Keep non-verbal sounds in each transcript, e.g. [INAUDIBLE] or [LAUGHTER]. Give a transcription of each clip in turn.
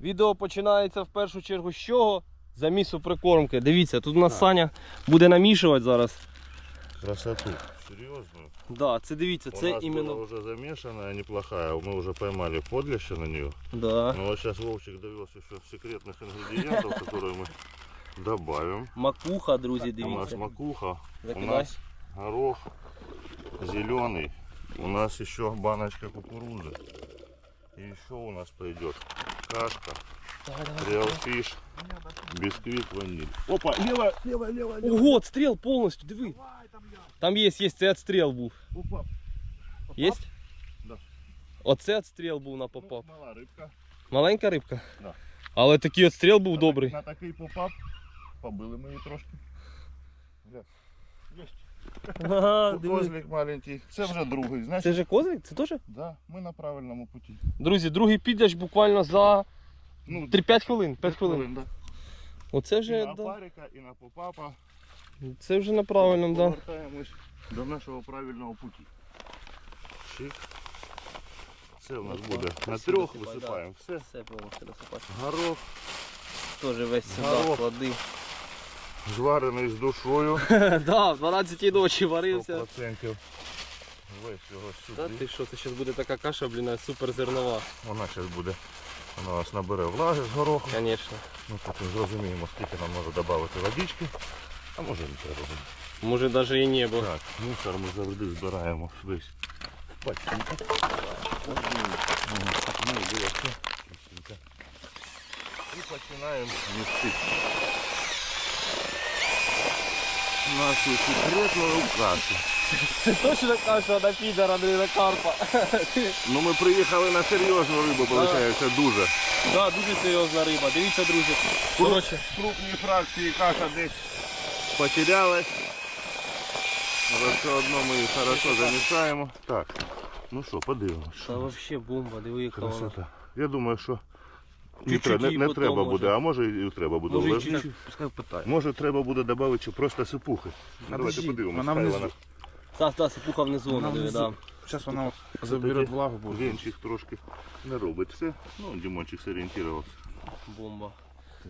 Відео починається в першу чергу з чого? Замісу прикормки. Дивіться, тут у нас Так. Саня буде намішувати зараз. Красоту. Серьезную. Да, це дивіться, У це нас іменно. была уже замешанная, неплохая. Мы уже поймали подлеща на нее. Да. Но вот сейчас Вовчик довез еще секретных ингредиентов, которые [LAUGHS] мы добавим. Макуха, друзі, У нас дивіться. макуха, у Закидай. нас горох зеленый, у нас еще баночка кукурузы. И еще у нас пойдет кашка, Давай, давай. реал фиш, бисквит, ваниль. Опа, лево, лево, лево, лево. Ого, отстріл повністю, диви. Там є, є, це отстріл був. Опа. Є? Да. Оце отстріл був на попап. Ну, мала рибка. Маленька рибка? Да. Але такий отстріл був На добрий. так- На такий попап побили ми її трошки. Ага. Козлик маленький. Це вже другий, знаєш? Це же козлик? Це теж? Да, ми на правильному путі. Друзі, другий підляч буквально за Ну, 3-5 хвилин. 5 хвилин. да. Оце І вже, на да. парика, і на попапа. Це вже на правильному, да. Повертаємось до нашого правильного путі. Шик. Це у нас Опа. буде на Красиво трьох сипай, висипаємо. Все. Все повністю насипати. Горох Теж весь сюди Горох. клади. Зварений з душою. [LAUGHS] Да, 12 ночі варився. 100%. Весь його Та ти що, це зараз буде така каша, блін, супер зернова. Вона зараз буде. Вона нас набере влаги з гороху. Звісно. Ми потім зрозуміємо, скільки нам може додати водички. А може не треба буде. Може навіть і не, бо Так, мусор ми завжди збираємо весь. в пачку. Ну, було все. І починаємо містити нашу секретну кашу. це точно каша на підара, не на карпа. Ну ми приїхали на серйозну рибу, виходить, дуже. Да, дуже серйозна риба. Дивіться, друзі. Коротше, крупні фракції каша десь потерялась. Але все одно ми її хорошо замішаємо. Так, ну що, подивимось. Та взагалі бомба, диви, яка вона. Красота. Я думаю, що не, Чуть-чуть треба, не, не потім треба може. буде, а може і треба буде. Може, і чуть-чуть. Пускай питає. може треба буде додати чи просто сипухи. Ну, Давайте Подожди, подивимось. вона хай внизу. вона Та, та, сипуха внизу, Вона вона внизу. да. Зараз вона забере влагу буде. Вінчик трошки не робить все. Ну, Дімончик зорієнтувався. Бомба.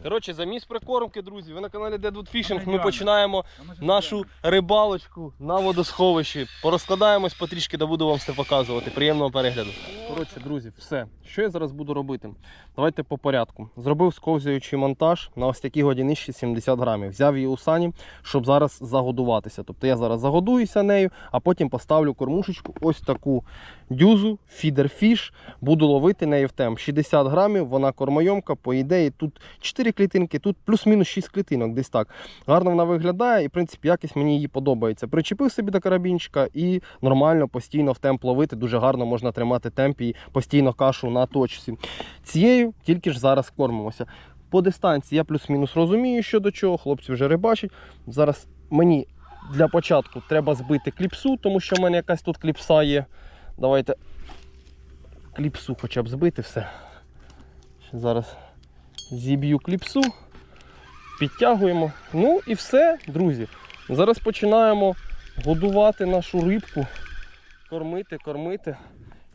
Коротше, заміс прикормки, друзі. Ви на каналі Deadwood Fishing. Ми починаємо нашу рибалочку на водосховищі. Порозкладаємось потрішки, да буду вам все показувати. Приємного перегляду. Коротше, друзі, все. Що я зараз буду робити? Давайте по порядку. Зробив сковзуючий монтаж на ось такій годинищі 70 грамів. Взяв її у сані, щоб зараз загодуватися. Тобто я зараз загодуюся нею, а потім поставлю кормушечку ось таку дюзу, фідерфіш. Буду ловити нею в темп. 60 грамів, вона кормойомка, по ідеї, тут 4 клітинки, тут плюс-мінус 6 клітинок, десь так. Гарно вона виглядає і, в принципі, якість мені її подобається. Причепив собі до карабінчика і нормально, постійно в темп ловити. Дуже гарно можна тримати темп і постійно кашу на точці. Цією тільки ж зараз кормимося. По дистанції я плюс-мінус розумію, що до чого. Хлопці вже рибачать. Зараз мені для початку треба збити кліпсу, тому що в мене якась тут кліпса є. Давайте кліпсу хоча б збити все. Зараз зіб'ю кліпсу, підтягуємо. Ну і все, друзі. Зараз починаємо годувати нашу рибку, кормити, кормити.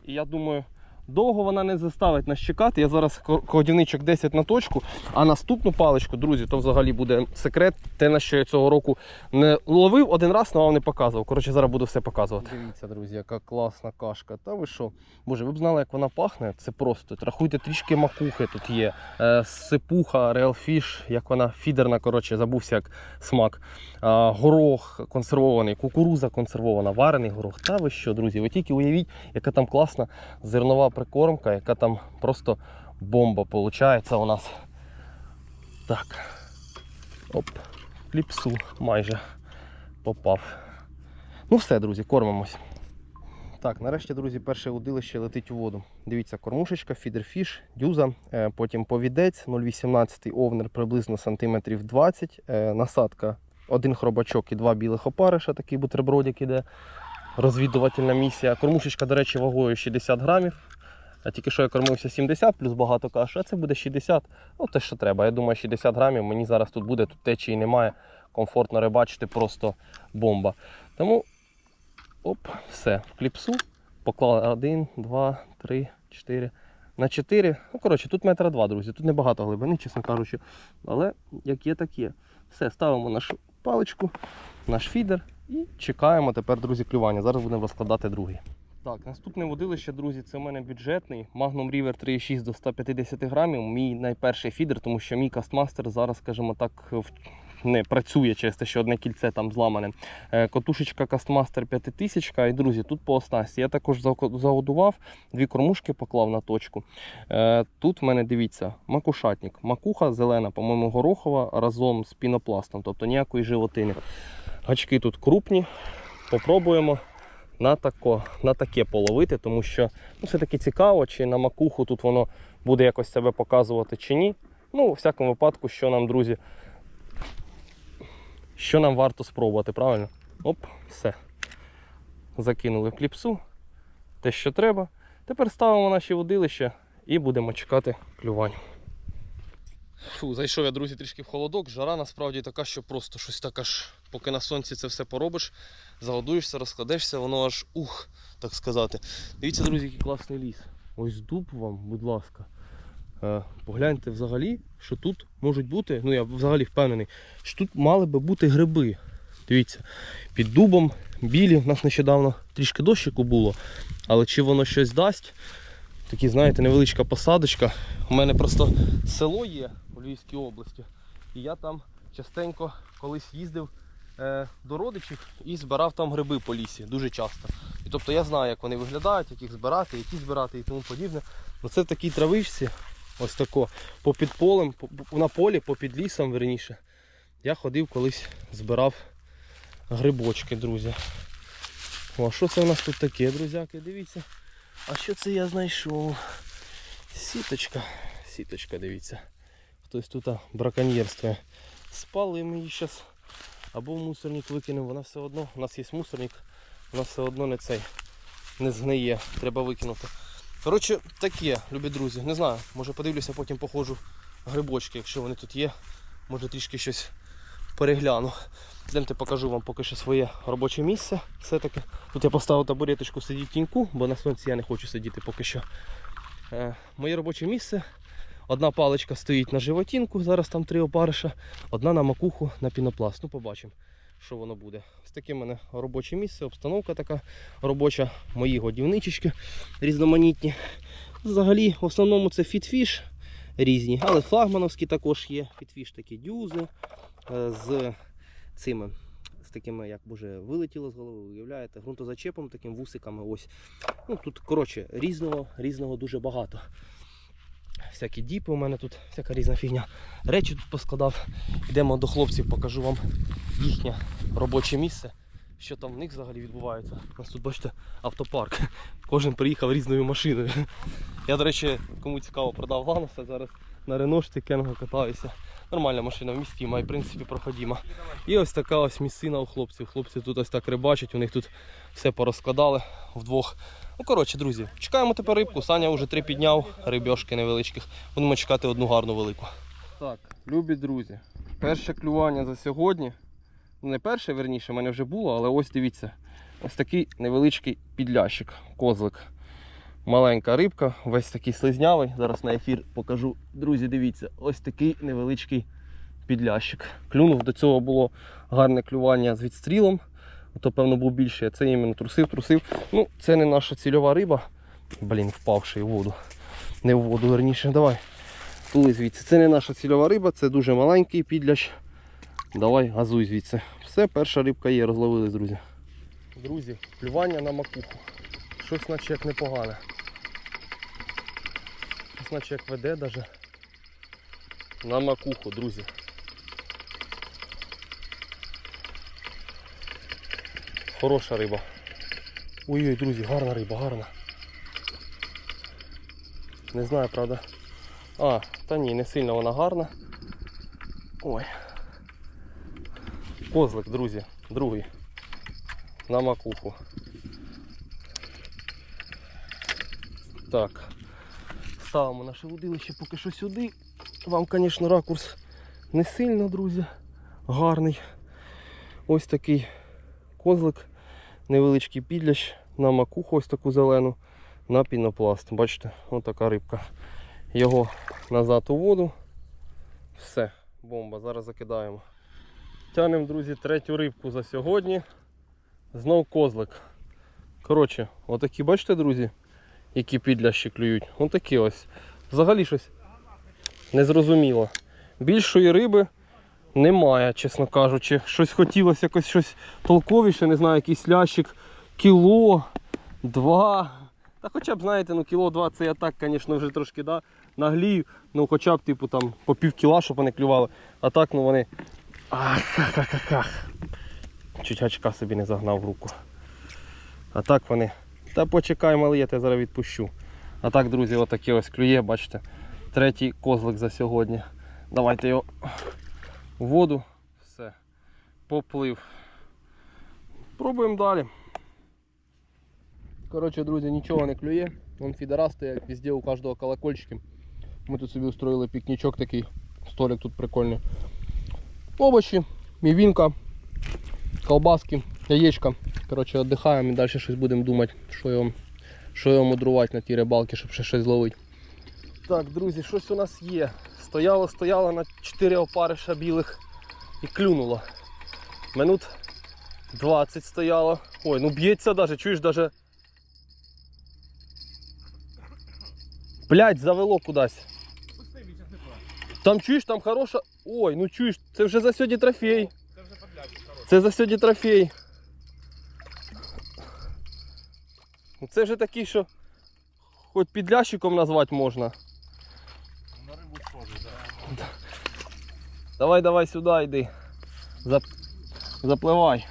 І я думаю, довго вона не заставить нас чекати. Я зараз ко- годівничок 10 на точку, а наступну паличку, друзі, то взагалі буде секрет. Те, на що я цього року не ловив один раз, але вам не показував. Коротше, зараз буду все показувати. Дивіться, друзі, яка класна кашка. Та ви що? Боже, ви б знали, як вона пахне. Це просто. Рахуйте, трішки макухи тут є. Е, сипуха, реалфіш, як вона фідерна, коротше, забувся як смак. Горох консервований, кукуруза консервована, варений горох. Та ви що, друзі? Ви тільки уявіть, яка там класна зернова прикормка, яка там просто бомба виходить у нас. Так. Оп. Кліпсу майже попав. Ну все, друзі, кормимось. Так, нарешті, друзі, перше удилище летить у воду. Дивіться, кормушечка, фідерфіш, дюза, е, потім повідець 0,18 овнер приблизно сантиметрів 20, е, насадка, один хробачок і два білих опариша, такий бутербродик іде. Розвідувальна місія. Кормушечка, до речі, вагою 60 грамів. А тільки що я кормився 70 плюс багато каші, а це буде 60. Ну, те, що треба. Я думаю, 60 грамів мені зараз тут буде, тут течії немає. Комфортно рибачити, просто бомба. Тому оп, все, в кліпсу. Поклали 1, 2, 3, 4, на 4. Ну, коротше, тут метра два, друзі. Тут небагато глибини, чесно кажучи. Але як є, так є. Все, ставимо нашу паличку, наш фідер і чекаємо тепер, друзі, клювання. Зараз будемо розкладати другий. Так, наступне водилище, друзі, це у мене бюджетний Magnum River 3,6 до 150 грамів. Мій найперший фідер, тому що мій кастмастер зараз, скажімо так, не працює через те, що одне кільце там зламане. Е, Котушечка Кастмастер 5000. І друзі, тут по оснасті. Я також загодував, дві кормушки поклав на точку. Е, Тут в мене дивіться, макушатник. Макуха зелена, по-моєму, горохова разом з пінопластом, тобто ніякої животини. Гачки тут крупні. Попробуємо на, тако, на таке половити, тому що ну, все-таки цікаво, чи на макуху тут воно буде якось себе показувати чи ні. Ну, у всякому випадку, що нам, друзі, що нам варто спробувати, правильно? Оп, все. Закинули кліпсу. Те, що треба. Тепер ставимо наші водилища і будемо чекати клювання. Фу, зайшов я, друзі, трішки в холодок. Жара насправді така, що просто щось так аж, поки на сонці це все поробиш, загодуєшся, розкладешся, воно аж ух, так сказати. Дивіться, друзі, який класний ліс. Ось дуб вам, будь ласка. Е, погляньте взагалі, що тут можуть бути, ну я взагалі впевнений, що тут мали би бути гриби. Дивіться, під дубом білі. У нас нещодавно трішки дощику було, але чи воно щось дасть? Такі, знаєте, невеличка посадочка. У мене просто село є у Львівській області. І я там частенько колись їздив до родичів і збирав там гриби по лісі дуже часто. І тобто я знаю, як вони виглядають, як їх збирати, які збирати і тому подібне. Ну це в такій травичці, ось тако, попід полем, по- по- на полі, попід лісом, верніше. Я ходив колись, збирав грибочки, друзі. О, а що це у нас тут таке, друзяки? Дивіться. А що це я знайшов? Сіточка. Сіточка, дивіться. Хтось тут браконьєрствує. Спалимо її зараз. Або в мусорник викинемо, вона все одно. У нас є мусорник, вона все одно не цей не згниє. Треба викинути. Коротше, таке, любі друзі. Не знаю, може подивлюся, потім походжу грибочки, якщо вони тут є. Може трішки щось перегляну. Йдемте покажу вам поки що своє робоче місце. Все-таки. Тут я поставив табуреточку сидіти тіньку, бо на сонці я не хочу сидіти поки що. Е, моє робоче місце. Одна паличка стоїть на животінку, зараз там три опариша, одна на макуху на пінопласт. Ну, побачимо, що воно буде. Ось таке в мене робоче місце, обстановка така робоча, мої годівничечки різноманітні. Взагалі, в основному це фітфіш різні, але флагмановські також є. Фітфіш такі дюзи е, з цими. Такими, як боже, вилетіло з голови, уявляєте, ґрунтозачепом, таким вусиками. Ось. Ну, тут, коротше, різного, різного дуже багато. Всякі діпи у мене тут, всяка різна фігня. Речі тут поскладав. Йдемо до хлопців, покажу вам їхнє робоче місце. Що там в них взагалі відбувається. У нас тут, бачите, автопарк. Кожен приїхав різною машиною. Я, до речі, кому цікаво, продав ланоса, зараз на реношці Кенго катаюся. Нормальна машина вмістима і в принципі проходима. І ось така ось місцина у хлопців. Хлопці тут ось так рибачать, у них тут все порозкладали вдвох. Ну коротше, друзі, чекаємо тепер рибку. Саня вже три підняв, рибьошки невеличких. Будемо чекати одну гарну велику. Так, любі друзі, перше клювання за сьогодні. Ну, не перше, верніше, в мене вже було, але ось дивіться. Ось такий невеличкий підлящик, козлик. Маленька рибка, весь такий слизнявий. Зараз на ефір покажу. Друзі, дивіться, ось такий невеличкий підлящик. Клюнув, до цього було гарне клювання з відстрілом. То, певно, був більше. Це іменно трусив, трусив. Ну, це не наша цільова риба. Блін, впавши в воду. Не в воду, верніше. Давай. Тули звідси. Це не наша цільова риба, це дуже маленький підлящ. Давай, газуй звідси. Все, перша рибка є, розловились, друзі. Друзі, клювання на макуху. Щось наче як непогане. Щось наче як веде даже. На макуху, друзі. Хороша риба. Ой-ой, друзі, гарна риба, гарна. Не знаю, правда. А, та ні, не сильно вона гарна. Ой. Козлик, друзі, другий. На макуху. Так. Ставимо наше водилище поки що сюди. Вам, звісно, ракурс не сильно, друзі. Гарний. Ось такий козлик, невеличкий підлящ на макуху, ось таку зелену. на пінопласт. Бачите, отака рибка. Його назад у воду. Все, бомба. Зараз закидаємо. Тянемо, друзі, третю рибку за сьогодні. Знов козлик. Коротше, отакі, бачите, друзі, які підлящі клюють. Отакі ось. Взагалі щось незрозуміло. Більшої риби немає, чесно кажучи. Щось хотілося якось щось толковіше, не знаю, якийсь лящик, кіло, два. Та хоча б, знаєте, ну кіло два це я так, звісно, вже трошки да, наглію. Ну хоча б типу там по пів кіла, щоб вони клювали. А так ну вони. Ах, ах, ах, ах. Чуть очка собі не загнав в руку. А так вони. Та почекай, малий, я тебе зараз відпущу. А так, друзі, отаке ось клює, бачите. Третій козлик за сьогодні. Давайте його в воду. Все. Поплив. Пробуємо далі. Коротше, друзі, нічого не клює. Вон фідера стоять, як везде у кожного колокольчики. Ми тут собі устроїли пікнічок такий. Столик тут прикольний. Овочі, мівінка, колбаски, яєчка. Коротше, віддихаємо і далі щось будемо думати, що його, що його мудрувати на тій рибалці, щоб ще щось зловити. Так, друзі, щось у нас є. Стояло, стояло на 4 опариша білих і клюнуло. Минут 20 стояло. Ой, ну б'ється даже, чуєш даже. Блять, завело кудись. Там чуєш, там хороша. Ой, ну чуєш, це вже за сьогодні трофей. Це за сьогодні трофей. Ну, Це вже такий, що хоч підлящиком назвати можна. На рибу схожий, так. Давай, давай сюди йди. Зап... Запливай.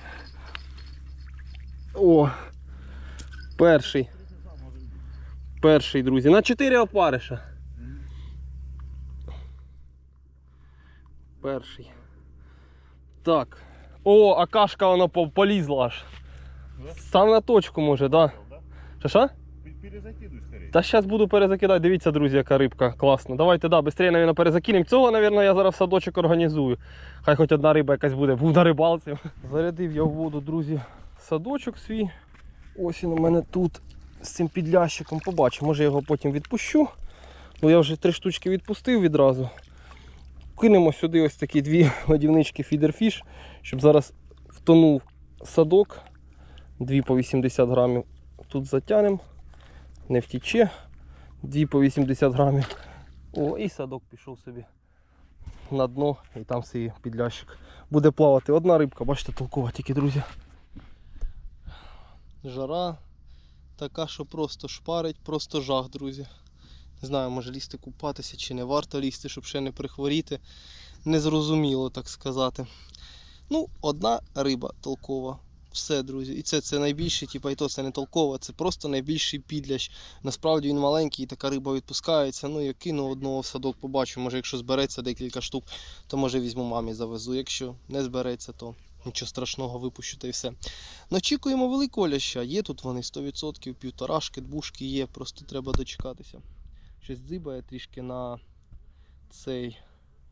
О! Перший. Перший, друзі. На 4 опариша. Перший. Так. О, а кашка вона полізла аж. Сам на точку може, да? Що що? Перезакидуй. Та зараз буду перезакидати. Дивіться, друзі, яка рибка класна. Давайте, да, швидше, навіть, перезакинемо. Цього, мабуть, я зараз в садочок організую. Хай хоч одна риба якась буде, був на рибалці. Зарядив я в воду, друзі, садочок свій. Ось він у мене тут з цим підлящиком. Побачу, може я його потім відпущу. Бо я вже три штучки відпустив відразу. Кинемо сюди ось такі дві [LAUGHS] годівнички фідерфіш, щоб зараз втонув садок. Дві по 80 грамів тут затягнемо не втіче. Дві по 80 грамів. О, і садок пішов собі на дно і там свій підлящик. Буде плавати. Одна рибка, бачите, толкова тільки, друзі. Жара така, що просто шпарить, просто жах, друзі. Не знаю, може лізти купатися чи не варто лізти, щоб ще не прихворіти. Незрозуміло, так сказати. Ну, одна риба толкова. Все, друзі. І це, це найбільший, типа, і то це не толково, це просто найбільший підлящ. Насправді він маленький, і така риба відпускається. Ну, я кину одного в садок, побачу. Може, якщо збереться декілька штук, то може візьму мамі завезу. Якщо не збереться, то нічого страшного випущу та й все. Ну, очікуємо великого ляща. Є тут вони 100%, півторашки, двушки є, просто треба дочекатися. Щось дзибає трішки на цей.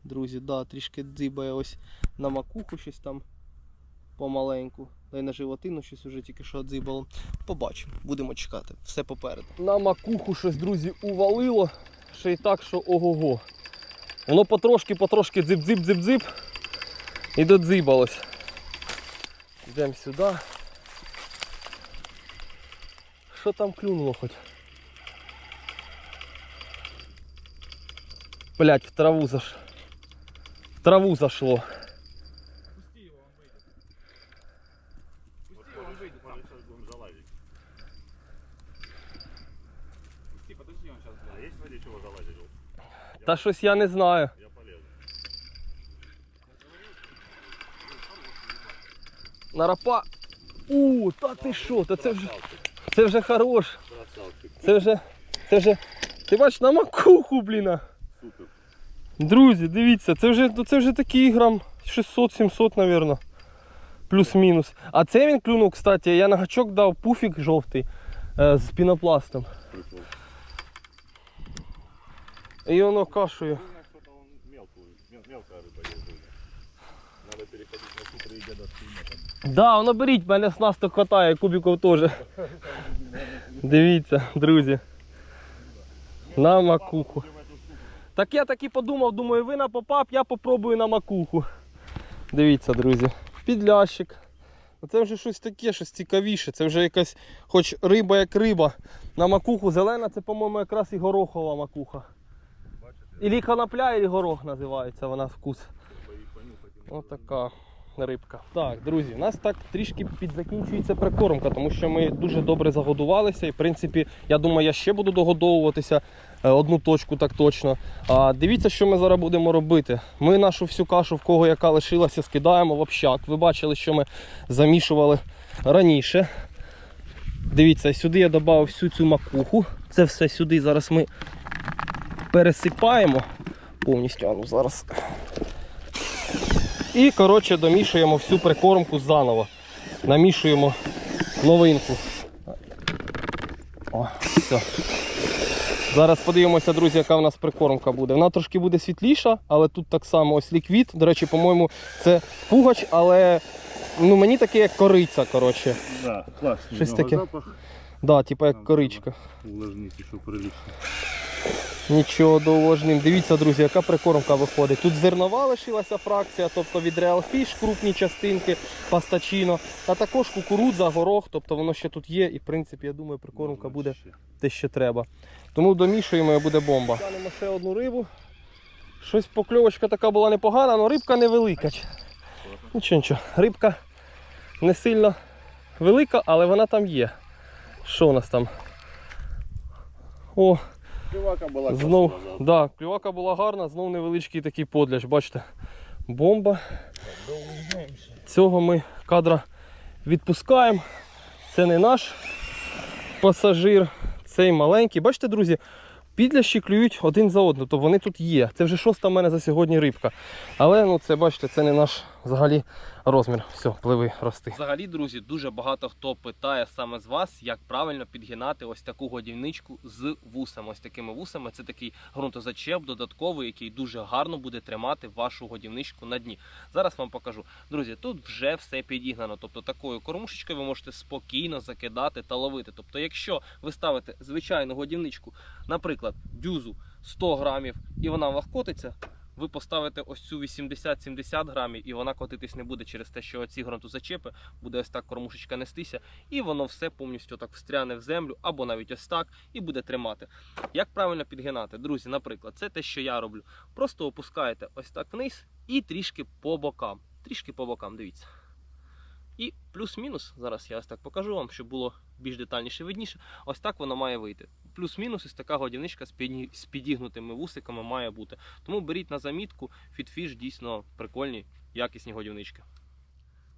Друзі, да, трішки дзибає ось на макуху щось там помаленьку. Та й на животину щось уже тільки що дзибало. Побачимо, будемо чекати. Все попереду. На макуху щось, друзі, увалило. Ще й так, що ого-го. Воно потрошки, потрошки дзип-дзип-дзип-дзип. І додзибалось. Йдемо сюди. Що там клюнуло хоч? Блять, в траву заш... В траву зашло. Та щось я не знаю. Я полезу. На. У, та ти що? Та це вже. Це вже хорош. Це вже. Це вже. Ти бачиш на макуху, бліна. Друзі, дивіться, це вже, ну, це вже такий грам 600-700, мабуть. Плюс-мінус. А це він клюнув, кстати, я на гачок дав пуфік жовтий е, з пінопластом. Прикол. І воно кашує. Что-то он мелкую, мел- мелкая рыба есть. Да, воно беріть, мене снасток хватає, кубиків теж. Дивіться, друзі. На макуху. Так я так і подумав, думаю, ви на попап, я попробую на макуху. Дивіться, друзі. Підлящик. Ну, Це вже щось таке, щось цікавіше. Це вже якась, хоч риба як риба. На макуху зелена, це, по-моєму, якраз і горохова макуха. Ілі конопля, і горох називається вона вкус. Отака рибка. Так, друзі, у нас так трішки підзакінчується прикормка, тому що ми дуже добре загодувалися. І в принципі, я думаю, я ще буду догодовуватися е, одну точку так точно. А дивіться, що ми зараз будемо робити. Ми нашу всю кашу, в кого яка лишилася, скидаємо в общак. Ви бачили, що ми замішували раніше. Дивіться, сюди я додав всю цю макуху. Це все сюди зараз ми пересипаємо повністю. А ну зараз. І коротше домішуємо всю прикормку заново. Намішуємо новинку. О, все. Зараз подивимося, друзі, яка в нас прикормка буде. Вона трошки буде світліша, але тут так само ось ліквід. До речі, по-моєму, це пугач, але ну, мені таке як кориця. коротше. Да, класний Щось таке. запах. Да, типу як коричка. Увлажнити, що прилично. Нічого довожним. Дивіться, друзі, яка прикормка виходить. Тут зернова лишилася фракція, тобто від Real Fish крупні частинки, пастачино, а також кукурудза, горох, тобто воно ще тут є. І в принципі, я думаю, прикормка буде те, що треба. Тому домішуємо і буде бомба. Тянемо ще одну рибу. Щось покльовочка така була непогана, але рибка невелика. Нічого, нічого. Рибка не сильно велика, але вона там є. Що у нас там? О, Співака була Знов, красива, да, клювака була гарна, знов невеличкий такий подляж, бачите, бомба. Цього ми кадра відпускаємо. Це не наш пасажир, цей маленький. Бачите, друзі, підлящі клюють один за одним, то вони тут є. Це вже шоста в мене за сьогодні рибка. Але ну це бачите, це не наш взагалі розмір. Все, пливи, рости. Взагалі, друзі, дуже багато хто питає саме з вас, як правильно підгинати ось таку годівничку з вусами. Ось такими вусами. Це такий ґрунтозачеп додатковий, який дуже гарно буде тримати вашу годівничку на дні. Зараз вам покажу. Друзі, тут вже все підігнано. Тобто такою кормушечкою ви можете спокійно закидати та ловити. Тобто, якщо ви ставите звичайну годівничку, наприклад, дюзу 100 грамів, і вона у вас котиться, ви поставите ось цю 80-70 грамів, і вона котитись не буде через те, що ці ґрунтозачепи буде ось так кормушечка нестися, і воно все повністю так встряне в землю, або навіть ось так, і буде тримати. Як правильно підгинати? Друзі, наприклад, це те, що я роблю. Просто опускаєте ось так вниз і трішки по бокам. Трішки по бокам, дивіться. І плюс-мінус, зараз я ось так покажу вам, щоб було більш детальніше видніше. Ось так воно має вийти. Плюс-мінус ось така годівничка з підігнутими вусиками має бути. Тому беріть на замітку, фітфіш дійсно прикольні, якісні годівнички.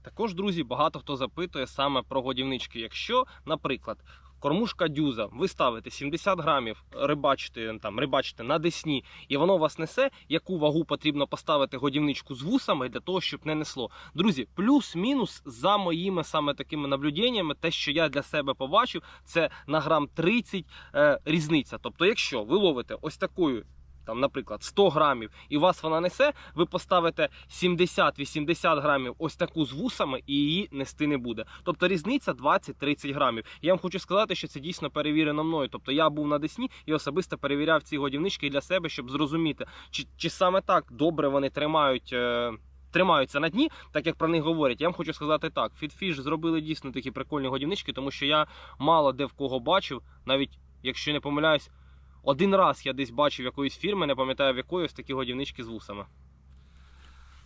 Також, друзі, багато хто запитує саме про годівнички. Якщо, наприклад, кормушка дюза, ви ставите 70 грамів, рибачите, там, рибачите на десні, і воно вас несе, яку вагу потрібно поставити годівничку з вусами для того, щоб не несло. Друзі, плюс-мінус за моїми саме такими наблюденнями, те, що я для себе побачив, це на грам 30 е, різниця. Тобто, якщо ви ловите ось такою. Там, наприклад, 100 грамів, і вас вона несе, ви поставите 70-80 грамів ось таку з вусами, і її нести не буде. Тобто різниця 20-30 грамів. Я вам хочу сказати, що це дійсно перевірено мною. Тобто я був на Десні і особисто перевіряв ці годівнички для себе, щоб зрозуміти, чи, чи саме так добре вони тримають. Е... Тримаються на дні, так як про них говорять. Я вам хочу сказати так: Фітфіш зробили дійсно такі прикольні годівнички, тому що я мало де в кого бачив, навіть якщо не помиляюсь, один раз я десь бачив якоїсь фірми, не пам'ятаю в якої, ось такі годівнички з вусами.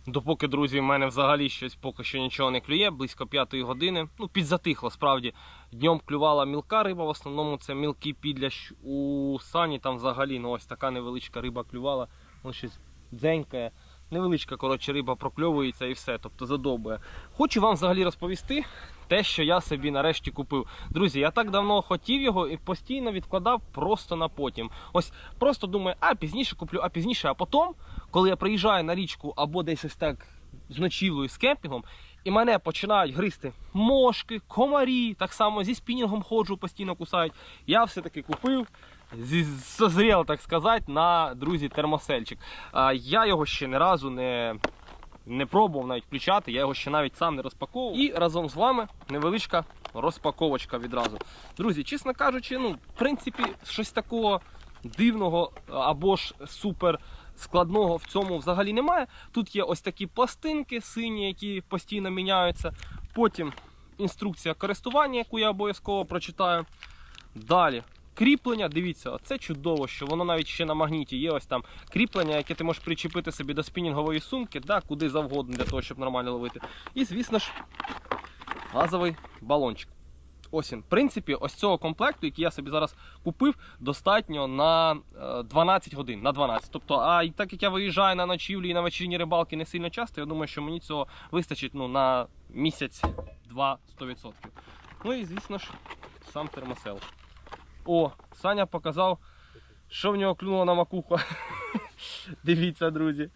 Допоки, друзі, в мене взагалі щось поки що нічого не клює, близько п'ятої години. Ну, підзатихло, справді. Днем клювала мілка риба, в основному це мілкий підлящ. У сані там взагалі ну, ось така невеличка риба клювала. Воно щось дзенькає. Невеличка коротше, риба прокльовується і все, тобто задовбує. Хочу вам взагалі розповісти те, що я собі нарешті купив. Друзі, я так давно хотів його і постійно відкладав просто на потім. Ось просто думаю, а пізніше куплю, а пізніше, а потім, коли я приїжджаю на річку або десь ось так з ночівлею, з кемпінгом, і мене починають гризти мошки, комарі, так само зі спінінгом ходжу, постійно кусають. Я все-таки купив. Зі- так сказати, на друзі термосельчик. Я його ще ні разу не не пробував навіть включати, я його ще навіть сам не розпаковував. І разом з вами невеличка розпаковочка відразу. Друзі, чесно кажучи, ну, в принципі, щось такого дивного або ж супер складного в цьому взагалі немає. Тут є ось такі пластинки сині, які постійно міняються. Потім інструкція користування, яку я обов'язково прочитаю. Далі. Кріплення, дивіться, це чудово, що воно навіть ще на магніті є ось там кріплення, яке ти можеш причепити собі до спінінгової сумки, да, куди завгодно для того, щоб нормально ловити. І, звісно ж, газовий балончик. Ось він. В принципі, ось цього комплекту, який я собі зараз купив, достатньо на е, 12 годин. На 12. Тобто, а і так як я виїжджаю на ночівлі і на вечірні рибалки не сильно часто, я думаю, що мені цього вистачить ну, на місяць-два 100%. Ну і звісно ж, сам термосел. О, Саня показав, що в нього клюнуло на макуху. [LAUGHS] Дивіться, друзі.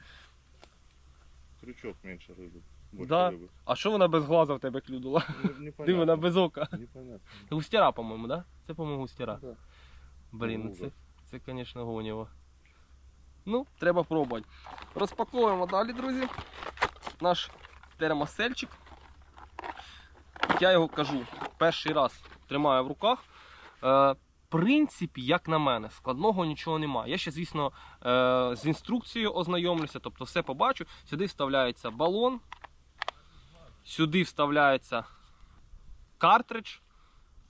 Крючок менше риби. Да. риби. А що вона без глаза в тебе клюнула? Ну. [LAUGHS] Диви, вона без ока. Непонятно. Густяра, по-моєму, да? Це, по-моєму, густяра. Да. Блін, це, це, звісно, гонєво. Ну, треба пробувати. Розпаковуємо далі, друзі. Наш термосельчик. Я його кажу, перший раз тримаю в руках. Принципі, як на мене, складного нічого немає. Я ще, звісно, е, з інструкцією ознайомлюся, тобто все побачу. Сюди вставляється балон, сюди вставляється картридж.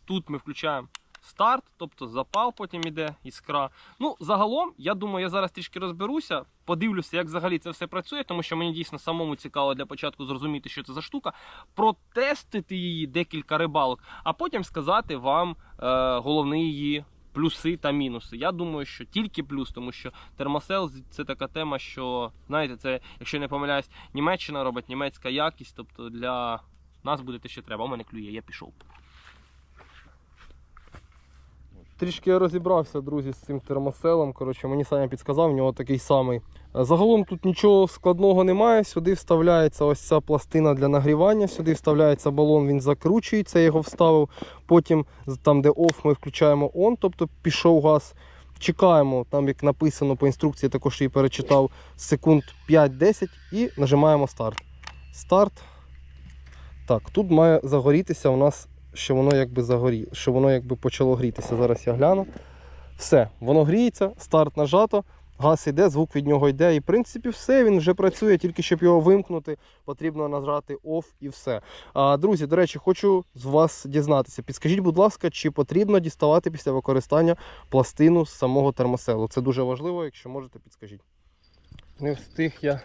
Тут ми включаємо старт, тобто запал потім іде іскра. Ну, загалом, я думаю, я зараз трішки розберуся, подивлюся, як взагалі це все працює, тому що мені дійсно самому цікаво для початку зрозуміти, що це за штука, протестити її декілька рибалок, а потім сказати вам е, головні її. Плюси та мінуси. Я думаю, що тільки плюс, тому що термосел це така тема, що знаєте, це, якщо я не помиляюсь, Німеччина робить німецька якість, тобто для нас буде те, що треба. У мене клює, я пішов. Трішки розібрався, друзі, з цим термоселом. Коротше, мені Саня підказав, в нього такий самий. Е, Загалом тут нічого складного немає. Сюди вставляється ось ця пластина для нагрівання, сюди вставляється балон, він закручується, я його вставив. Потім там, де off, ми включаємо on, тобто пішов газ. Чекаємо, там як написано по інструкції, також її перечитав секунд 5-10 і нажимаємо старт. Старт. Так, тут має загорітися у нас що воно якби загорі, що воно якби почало грітися. Зараз я гляну. Все, воно гріється, старт нажато, газ йде, звук від нього йде. І в принципі все, він вже працює, тільки щоб його вимкнути, потрібно нажати OFF і все. А, друзі, до речі, хочу з вас дізнатися. Підскажіть, будь ласка, чи потрібно діставати після використання пластину з самого термоселу? Це дуже важливо, якщо можете, підскажіть. Не встиг я.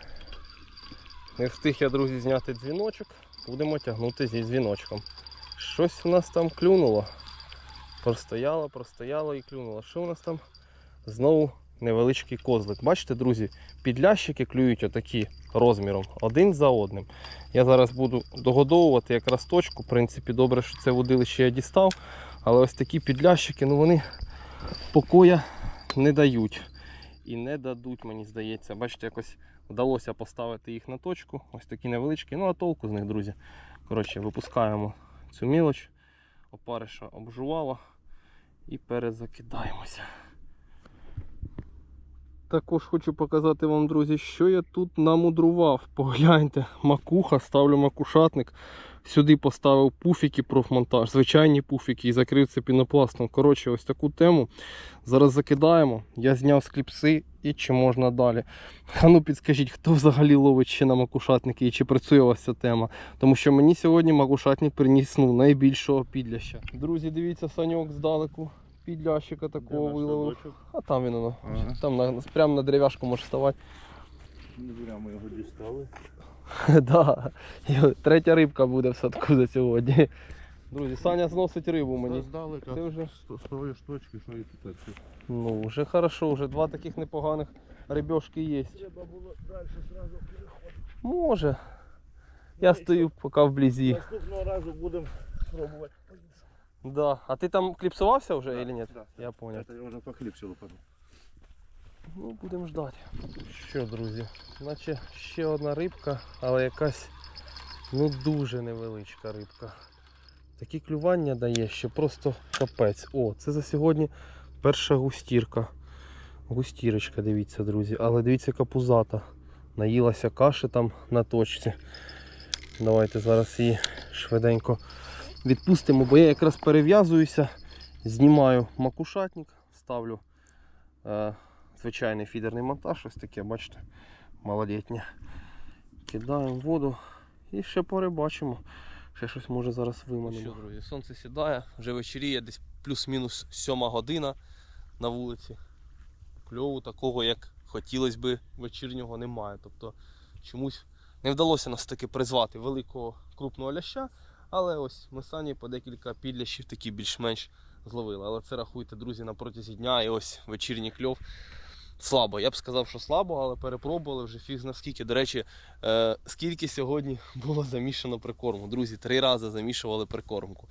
Не встиг я, друзі, зняти дзвіночок. Будемо тягнути зі дзвіночком. Щось у нас там клюнуло. Простояло, простояло і клюнуло. Що у нас там? Знову невеличкий козлик. Бачите, друзі, підлящики клюють отакі розміром, один за одним. Я зараз буду догодовувати якраз точку. В принципі, добре, що це водилище я дістав. Але ось такі підлящики, ну вони покоя не дають. І не дадуть, мені здається. Бачите, якось вдалося поставити їх на точку. Ось такі невеличкі. Ну а толку з них, друзі. Коротше, випускаємо цю мілоч, опариша обжувала і перезакидаємося. Також хочу показати вам, друзі, що я тут намудрував. Погляньте, макуха, ставлю макушатник. Сюди поставив пуфіки профмонтаж, звичайні пуфіки і закрив це пінопластом. Коротше, ось таку тему. Зараз закидаємо. Я зняв з кліпси і чи можна далі. А ну підскажіть, хто взагалі ловить ще на макушатники і чи працює у вас ця тема? Тому що мені сьогодні макушатник приніс ну, найбільшого підляща. Друзі, дивіться, саньок здалеку. Підлящика такого виловив. А там він воно. Ага. Там на, прямо на дерев'яшку може ставати. Не зря ми його дістали. [LAUGHS] да. Третя рибка буде в садку за сьогодні. Друзі, Саня зносить рибу мені. Здалека Це вже з тої ж точки, що і тут. ну, вже хорошо, вже два таких непоганих рибьошки є. Треба було далі зразу переходити. Може. Я стою поки вблизі. Наступного разу будемо пробувати. Да. А ти там кліпсувався вже чи ні? Да. Я понял. Це я вже похлібчило потім. Ну, будемо ждати. Що, друзі, наче ще одна рибка, але якась ну дуже невеличка рибка. Такі клювання дає, що просто капець. О, це за сьогодні перша густірка. Густірочка, дивіться, друзі. Але дивіться, яка пузата. наїлася каші там на точці. Давайте зараз її швиденько відпустимо, бо я якраз перев'язуюся, знімаю макушатник, ставлю е, звичайний фідерний монтаж, ось таке, бачите, малолітнє. Кидаємо воду і ще порибачимо. Ще щось може зараз виманемо. Що, друзі, сонце сідає, вже вечеріє, десь плюс-мінус сьома година на вулиці. Кльову такого, як хотілося би, вечірнього немає. Тобто чомусь не вдалося нас таки призвати великого крупного ляща, але ось ми самі по декілька підлящів такі більш-менш зловили. Але це рахуйте, друзі, на протязі дня і ось вечірній кльов. Слабо. Я б сказав, що слабо, але перепробували вже фіг зна скільки. До речі, е, скільки сьогодні [LAUGHS] було замішано прикорму. Друзі, три рази замішували прикормку.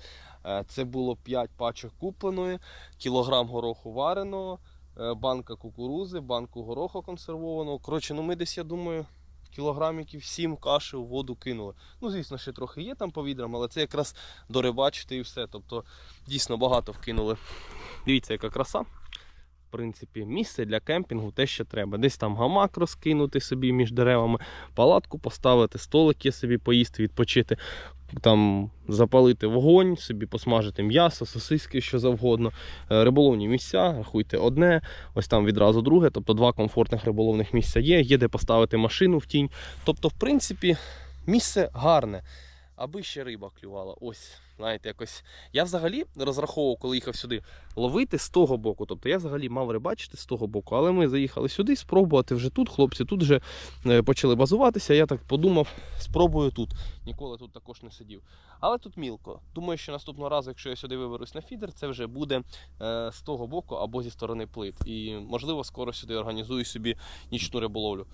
Е, це було 5 пачок купленої, кілограм гороху вареного, е, банка кукурузи, банку гороху консервованого. Коротше, ну ми десь, я думаю, кілограміків 7 каші у воду кинули. Ну, звісно, ще трохи є там по відрам, але це якраз дорибачити і все. Тобто дійсно багато вкинули. Дивіться, яка краса. Принципі, місце для кемпінгу те, що треба. Десь там гамак розкинути собі між деревами, палатку поставити, столик є собі поїсти, відпочити, там запалити вогонь, собі посмажити м'ясо, сосиски, що завгодно. Е, Риболовні місця, рахуйте, одне, ось там відразу друге, тобто два комфортних риболовних місця є, є де поставити машину в тінь. Тобто, в принципі, місце гарне. Аби ще риба клювала. Ось, знаєте, якось. Я взагалі розраховував, коли їхав сюди, ловити з того боку. Тобто я взагалі мав рибачити з того боку, але ми заїхали сюди спробувати вже тут. Хлопці тут вже е, почали базуватися. Я так подумав, спробую тут. Ніколи тут також не сидів. Але тут мілко. Думаю, що наступного разу, якщо я сюди виберусь на фідер, це вже буде е, з того боку або зі сторони плит. І можливо скоро сюди організую собі нічну риболовлю.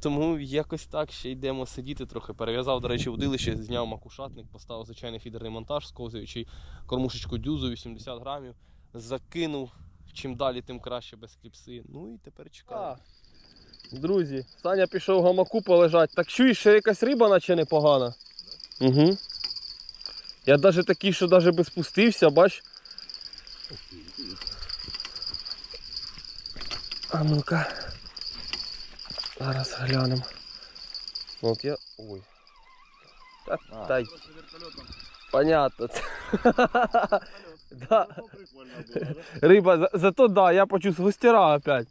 Тому якось так ще йдемо сидіти трохи. Перев'язав, до речі, удилище, зняв макушатник, поставив звичайний фідерний монтаж, сковзуючий кормушечку дюзу 80 грамів, закинув. Чим далі, тим краще без кліпси. Ну і тепер чекаю. Друзі, Саня пішов в гамаку полежать. Так чуєш, що якась риба наче непогана. Угу. Я навіть такий, що навіть би спустився, бач. А ну-ка. Зараз глянемо. От я. Ой. Та, та... Понятно. [LAUGHS] да. Риба, зато да, я почув з густера опять.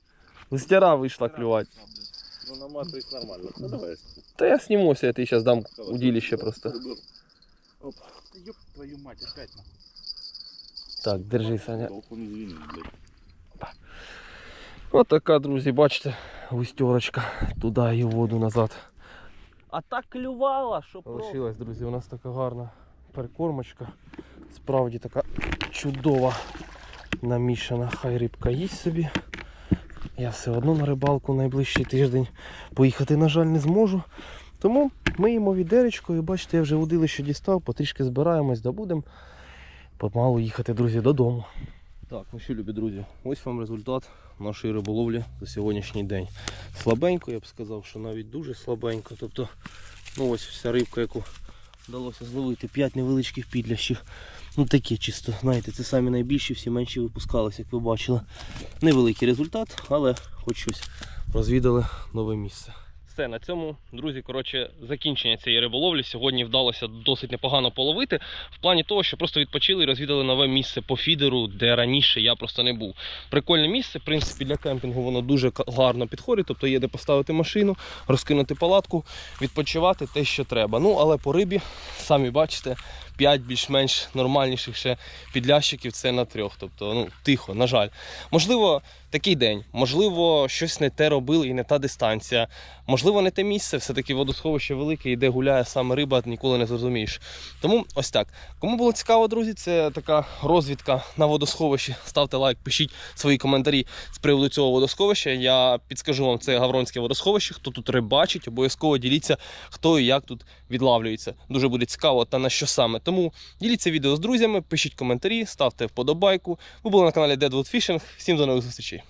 Густера вийшла клювати. Ну наматывать нормально. Ну давай. Та я снимуся, я тобі зараз дам удилище просто. Оп. Ёб твою мать, опять нахуй. Так, держи, Саня. Толку не звенит, блядь. От така, друзі, бачите, густерочка. Туди і воду назад. А так клювала, що просто. Лишилась, друзі, у нас така гарна перекормочка. Справді така чудова намішана. Хай рибка їсть собі. Я все одно на рибалку найближчий тиждень поїхати, на жаль, не зможу. Тому миємо відеречко і бачите, я вже удилище дістав, потрішки збираємось, добудемо. Помалу їхати, друзі, додому. Так, ну що, любі друзі, ось вам результат нашої риболовлі за сьогоднішній день. Слабенько, я б сказав, що навіть дуже слабенько. Тобто, ну ось вся рибка, яку вдалося зловити, 5 невеличких підлящів. Ну таке чисто, знаєте, це самі найбільші, всі менші випускалися, як ви бачили. Невеликий результат, але хоч щось розвідали нове місце. Все, на цьому, друзі, коротше, закінчення цієї риболовлі. Сьогодні вдалося досить непогано половити. В плані того, що просто відпочили і розвідали нове місце по фідеру, де раніше я просто не був. Прикольне місце, в принципі, для кемпінгу воно дуже гарно підходить. Тобто є де поставити машину, розкинути палатку, відпочивати те, що треба. Ну, але по рибі, самі бачите, 5 більш-менш нормальніших ще підлящиків це на трьох. Тобто, ну, тихо, на жаль. Можливо, такий день, можливо, щось не те робили і не та дистанція. Можливо, не те місце, все-таки водосховище велике, і де гуляє саме риба, ніколи не зрозумієш. Тому ось так. Кому було цікаво, друзі, це така розвідка на водосховищі. Ставте лайк, пишіть свої коментарі з приводу цього водосховища. Я підскажу вам це Гавронське водосховище. Хто тут рибачить, обов'язково діліться, хто і як тут відлавлюється. Дуже буде цікаво та на що саме. Тому діліться відео з друзями, пишіть коментарі, ставте вподобайку. Ви були на каналі Deadwood Fishing. Всім до нових зустрічей.